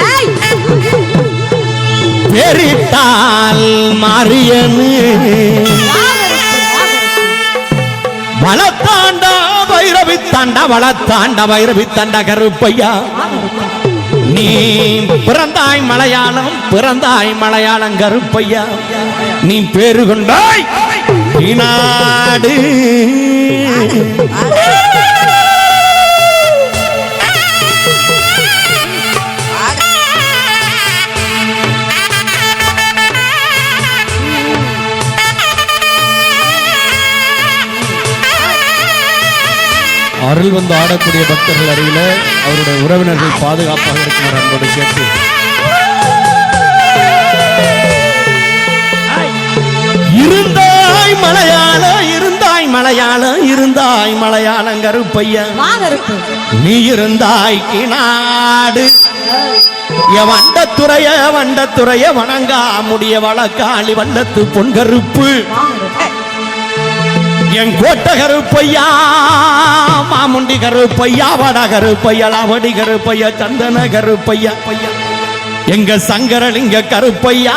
ஏய், பெரிட்டால் மாரியனு. வளத்தாண்டா வைரவி தாண்டா வளத்தாண்டா வைரவி தாண்டா கருப்பையா. நீ பிறந்தாய் மலையாளம் பிறந்தாய் மலையாளம் கருப்பையா. நீ பேரு கொண்டாய் நாடு. அருள் வந்து ஆடக்கூடிய பக்தர்கள் அருகில அவருடைய உறவினர்கள் பாதுகாப்பாக இருக்கிறார் அன்போடு கேட்டு. இருந்தாய் மலையாளம் இருந்தாய் மலையாளம் இருந்தாய் மலையாளம் கருப்பையா. மாகருப்பு நீ இருந்தாய் கிநாடு. என் வண்டத்துறைய வண்டத்துறைய வணங்கா முடிய வழக்காளி வண்டத்து பொன்கருப்பு என் கோட்ட கருப்பையா கருப்பையா வட கருப்பையா லாவடி கருப்பையா சந்தன கருப்பையா பையா. எங்க சங்கரலிங்க கருப்பையா.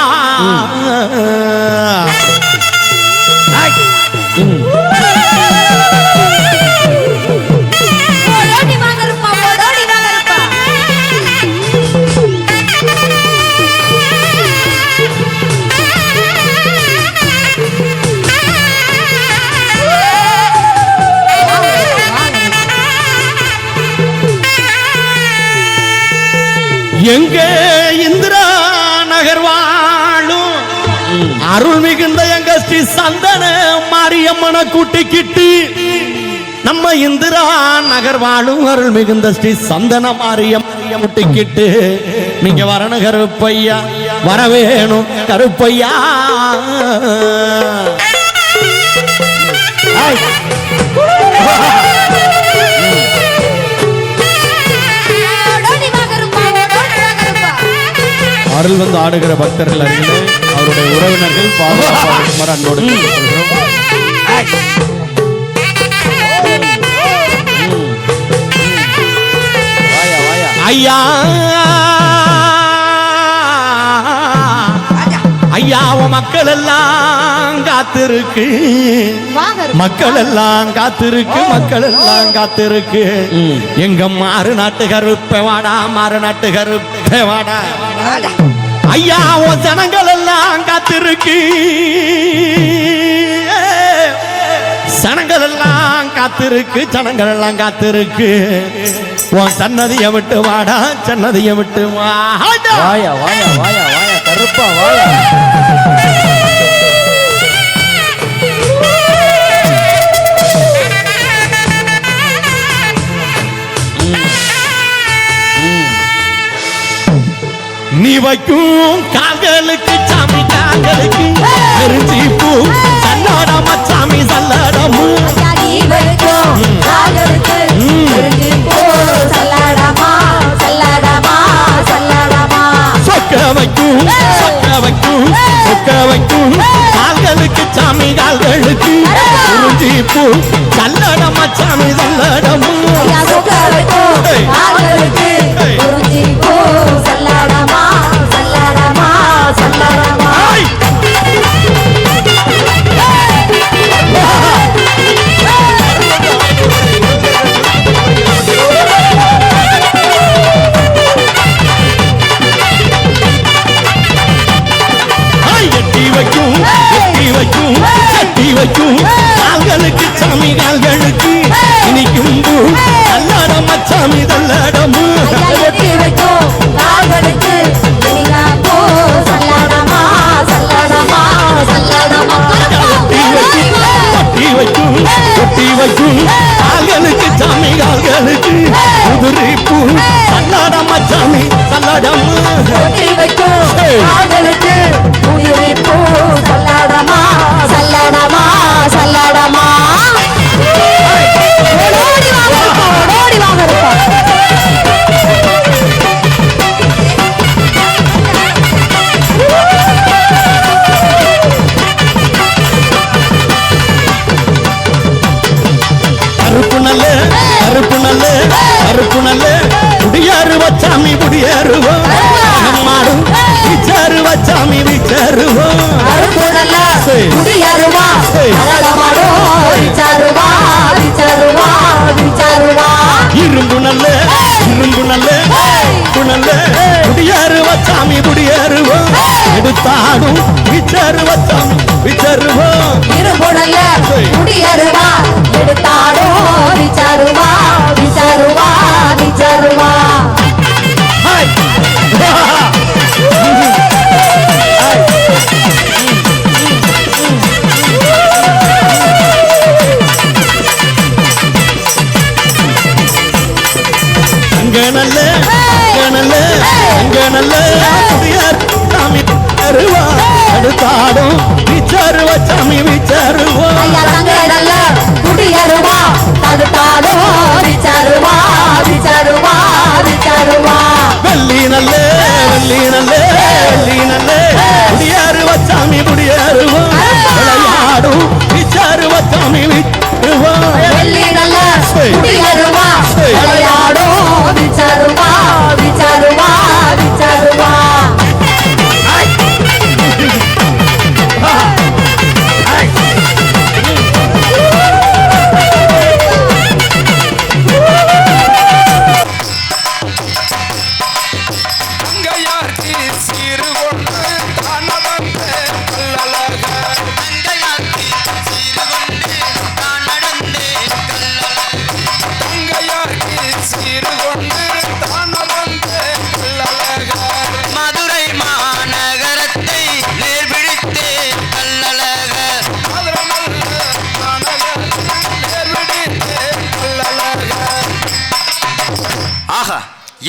எங்க இந்திரா நகர் வாழும்? அருள் மிகுந்த எங்க ஸ்ரீ சந்தன மாரியம்மனை கூட்டிக்கிட்டு நம்ம இந்திரா நகர் வாழும் அருள் மிகுந்த ஸ்ரீ சந்தன மாரியம் கூட்டிக்கிட்டு நீங்க வரணும் கருப்பையா வர வேணும் கருப்பையா ஐ. அருள் வந்து ஆடுகிற பக்தர்கள் அருகிலே அவருடைய உறவினர்கள் பாதுகாப்பாக அன்போடு ஐயா உன் மக்கள் எல்லாம் காத்திருக்கு. மக்கள் எல்லாம் காத்திருக்கு மக்கள் எல்லாம் காத்திருக்கு. எங்க மாறு நாட்டு கருப்பை வாடா மாறு நாட்டு கருப்பை வாடா ஐயா உன் ஜனங்கள் எல்லாம் காத்திருக்கு. சனங்கள் எல்லாம் காத்திருக்கு ஜனங்கள் எல்லாம் காத்திருக்கு. உன் சன்னதியை விட்டு வாடா சன்னதியை விட்டு வாடா வாயா வாயா வாயா வாயா. கருப்பா வாழ. நீ வைக்கும் கால்களுக்கு சாமி கால்களுக்கு வைக்கும் கால்களுக்கு சாமி கால்களுக்கு இனிக்கும் பூ சல்லாடமா சாமி வைக்கும் கால்களுக்கு சாமி கால்களுக்கு உதிரி பூ சல்லாடமா சாமி சல்லாடமா இரும்பு நல்ல இரும்பு நல்ல இரும்பு நல்ல. குடியாரு வச்சாமி குடியாருவோம் எடுத்தாடும் விச்சாரு வச்சாமி விச்சாருவோம் இருபுடல்ல சரி. குடியருவா எடுத்தாடோ விச்சருவா விச்சருவா விச்சருவா ஐயா தங்கடல்ல குடியருவா தடுத்தாடோ விச்சருவா விச்சருவா விச்சருவா வெள்ளி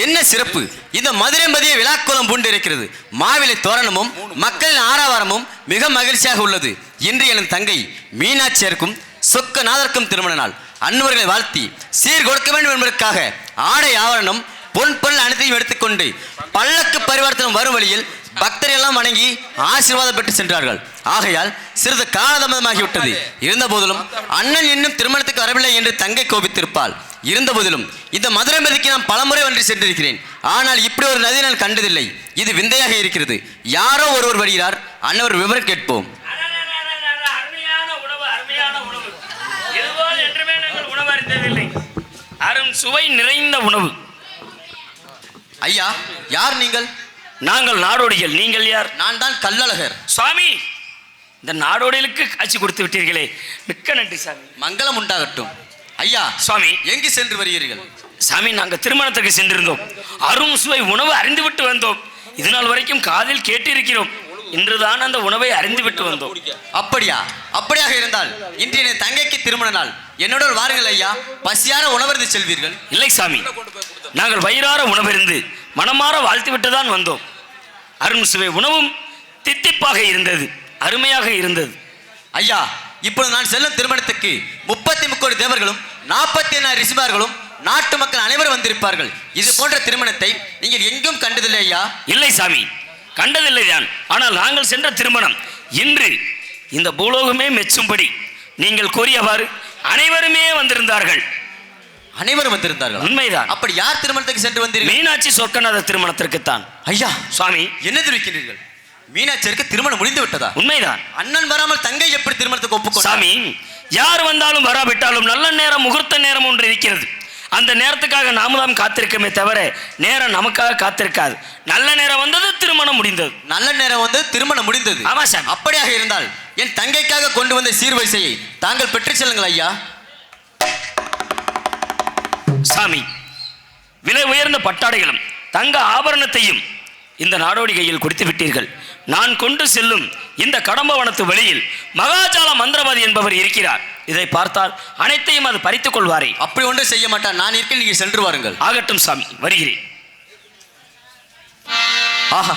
என்ன சிறப்பு? இந்த மதுரை மதிய விழாக்கோலம் பூண்டு இருக்கிறது மாவிலை தோரணமும் மக்களின் ஆரவாரமும் மிக மகிழ்ச்சியாக உள்ளது. இன்று எனது தங்கை மீனாட்சியருக்கும் சொக்கநாதருக்கும் திருமண நாள். அன்பர்களை வாழ்த்தி சீர் கொடுக்க வேண்டும் என்பதற்காக ஆடை ஆவரணம் பொன் பொருள் அனைத்தையும் எடுத்துக்கொண்டு பல்லக்கு பரிவர்த்தனம் வரும் வழியில் பக்தர் எல்லாம் வணங்கி ஆசீர்வாதம் பெற்று சென்றார்கள். ஆகையால் சிறிது காலதாமதமாகிவிட்டது. இருந்த போதிலும் அண்ணன் இன்னும் திருமணத்துக்கு வரவில்லை என்று தங்கை கோபித்திருப்பாள். இருந்த போதிலும் இந்த மதுரை மதிக்கு நான் பலமுறை ஒன்று சென்றிருக்கிறேன். ஆனால் இப்படி ஒரு நதி நான் கண்டதில்லை. இது விந்தையாக இருக்கிறது. யாரோ ஒருவர் வருகிறார். அன்னவர் விவரம் கேட்போம். அரும் சுவை நிறைந்த உணவு. ஐயா யார் நீங்கள்? நாங்கள் நாடோடிகள். நீங்கள் யார்? நான் தான் கல்லழகர் சுவாமி இந்த நாடோடிகளுக்கு காட்சி கொடுத்து விட்டீர்களே. மிக்க நன்றி சாமி. மங்களம் உண்டாகட்டும். ஐயா சுவாமி. எங்கு சென்று வருகிறீர்கள்? சாமி நாங்கள் திருமணத்துக்கு சென்றிருந்தோம். அரும் சுவை உணவு அறிந்துவிட்டு வந்தோம். இது நாள் வரைக்கும் காதில் கேட்டிருக்கிறோம். இன்றுதான் அந்த உணவை அறிந்துவிட்டு வந்தோம். அப்படியா? அப்படியாக இருந்தால் இன்று என் தங்கைக்கு திருமண நாள். என்னோட வாருங்கள் ஐயா. பசியார உணவருந்து செல்வீர்கள். இல்லை சாமி. நாங்கள் வயிறார உணவருந்து மனமாற வாழ்த்துவிட்டு தான் வந்தோம். அருண் சுவை உணவும் தித்திப்பாக இருந்தது. அருமையாக இருந்தது. ஐயா இப்பொழுது நான் செல்லும் திருமணத்துக்கு முக்கோடி தேவர்களும் நாற்பத்தி ஏழு ரிசிமார்களும் நாட்டு மக்கள் அனைவரும் வந்திருப்பார்கள். இது போன்ற திருமணத்தை நீங்கள் எங்கும் கண்டதில்லை ஐயா? இல்லை சாமி கண்டதில்லைதான் ஆனால் நாங்கள் சென்ற திருமணம் இன்று. இந்த பூலோகமே மெச்சும்படி நீங்கள் கூறியவாறு அனைவருமே வந்திருந்தார்கள். அனைவரும் வந்திருந்தார்கள். உண்மைதான். அப்படி யார் திருமணத்துக்கு சென்று வந்தீர்கள்? மீனாட்சி சொர்க்கநாத திருமணத்திற்குத்தான். ஐயா சுவாமி என்ன தெரிவிக்கிறீர்கள் மீனாட்சியருக்கு திருமணம் முடிந்து விட்டதா உண்மைதான். அண்ணன் வராமல் தங்கை எப்படி திருமணத்துக்கு ஒப்புக்கொண்டார்? சாமி யார் வந்தாலும் வராவிட்டாலும் நல்ல நேரம் முகூர்த்த நேரம் ஒன்று இருக்கிறது. அந்த நேரத்துக்காக நாம தான் காத்திருக்கமே தவிர நேரம் நமக்காக காத்திருக்காது. நல்ல நேரம் வந்தது திருமணம் முடிந்தது. நல்ல நேரம் வந்து திருமணம் முடிந்தது. ஆமா சாமி. அப்படியாக இருந்தால் என் தங்கைக்காக கொண்டு வந்த சீர்வரிசையை தாங்கள் பெற்றுச் செல்லுங்கள் ஐயா. சாமி விலை உயர்ந்த பட்டாடைகளும் தங்க ஆபரணத்தையும் இந்த நாடோடி கையில் கொடுத்து விட்டீர்கள். நான் கொண்டு செல்லும் இந்த கடம்பவனத்து வெளியில் மகாஜால மந்திரவாதி என்பவர் இருக்கிறார். இதை பார்த்தால் அனைத்தையும் அது பறித்துக் கொள்வாரே. அப்படி ஒன்றும் செய்ய மாட்டான் நான் இருக்க நீங்கள் சென்று வாருங்கள். ஆகட்டும் சாமி வருகிறேன். ஆஹா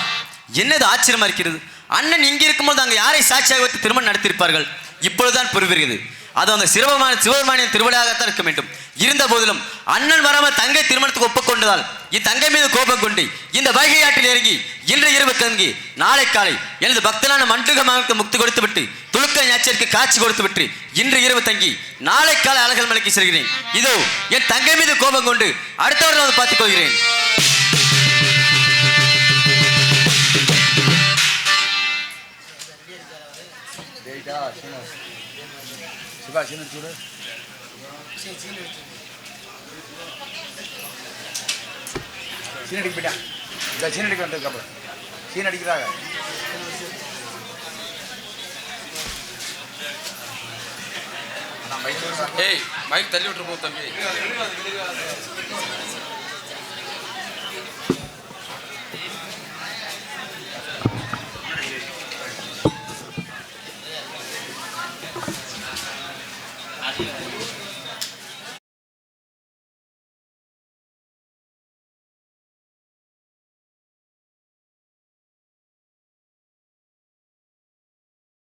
என்னது ஆச்சரியமா இருக்கிறது? அண்ணன் இங்க இருக்கும்போது அங்க யாரை சாட்சியாக வைத்து திருமணம் நடத்தியிருப்பார்கள்? இப்பொழுதுதான் புரிகிறது. அது அந்த சிவபெருமான சிவபெருமானின் திருவிழாகத்தான் இருக்க வேண்டும். இருந்த போதிலும் அண்ணன் வராம தங்கை திருமணத்துக்கு ஒப்புக்கொண்டதால் இத்தங்கை மீது கோபம் கொண்டு இந்த வைகை ஆற்றில் இறங்கி இன்று இரவு தங்கி நாளை காலை எனது பக்தனான மண்டுகமாக முக்தி கொடுத்து விட்டு துலுக்க ஞாச்சிற்கு காட்சி கொடுத்து விட்டு இன்று இரவு தங்கி நாளை காலை அழகல் மலைக்கு செல்கிறேன். இதோ என் தங்கை மீது கோபம் கொண்டு அடுத்தவர்கள் வந்து பார்த்துக் கொள்கிறேன். சீனடிக்கு சீன போயிட்டா. இந்த சீனடிக்கு வந்ததுக்கப்புறம் சீன் அடிக்கிறாங்க. ஏய் மைக் தள்ளி விட்டுருப்போம் தம்பி.